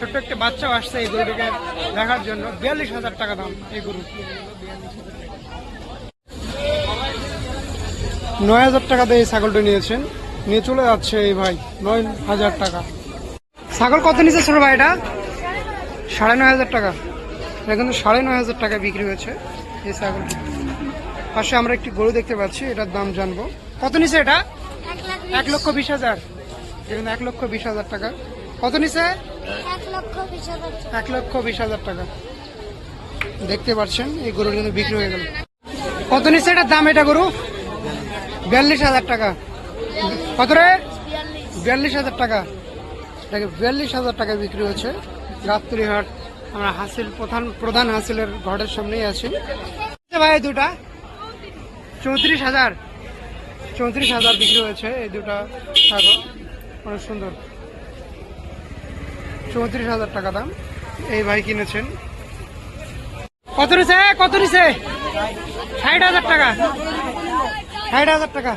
ছোট্ট একটা বাচ্চাও আসছে এই গরুটাকে দেখার জন্য। বিয়াল্লিশ হাজার টাকা দাম এই গরু। নয় হাজার টাকা দিয়ে এই ছাগলটা নিয়েছেন। নিয়ে চলে যাচ্ছে এই ভাই নয় হাজার টাকা। ছাগল কত নিচে ছোট ভাই এটা? সাড়ে নয় হাজার টাকা। এটা কিন্তু সাড়ে নয় হাজার টাকা বিক্রি হয়েছে এই ছাগলটি। পাশে আমরা একটি গরু দেখতে পাচ্ছি এটার দাম জানব। কত নিচে এটা? এক লক্ষ বিশ হাজার। এখানে এক লক্ষ বিশ হাজার টাকা। কত নিচে এক লক্ষ বিশ হাজার টাকা। টাকা। দেখতে পাচ্ছেন, এই গরুর কিন্তু বিক্রি হয়ে গেল। কত নিচে এটার দাম, এটা গরু? বিয়াল্লিশ হাজার টাকা। কত রে? বিয়াল্লিশ হাজার টাকা। এটাকে বিয়াল্লিশ হাজার টাকায় বিক্রি হচ্ছে। গাবতলি হাট আমরা হাসিল প্রধান প্রধান হাসিলের ঘরের সামনেই আছি। ভাই দুটা। চৌত্রিশ হাজার। চৌত্রিশ হাজার বিক্রি হয়েছে, এই দুটা ছাগল। অনেক সুন্দর। চৌত্রিশ হাজার টাকা দাম। এই ভাই কিনেছেন। কত নিছে? কত নিছে? ষাট হাজার টাকা। ষাট হাজার টাকা।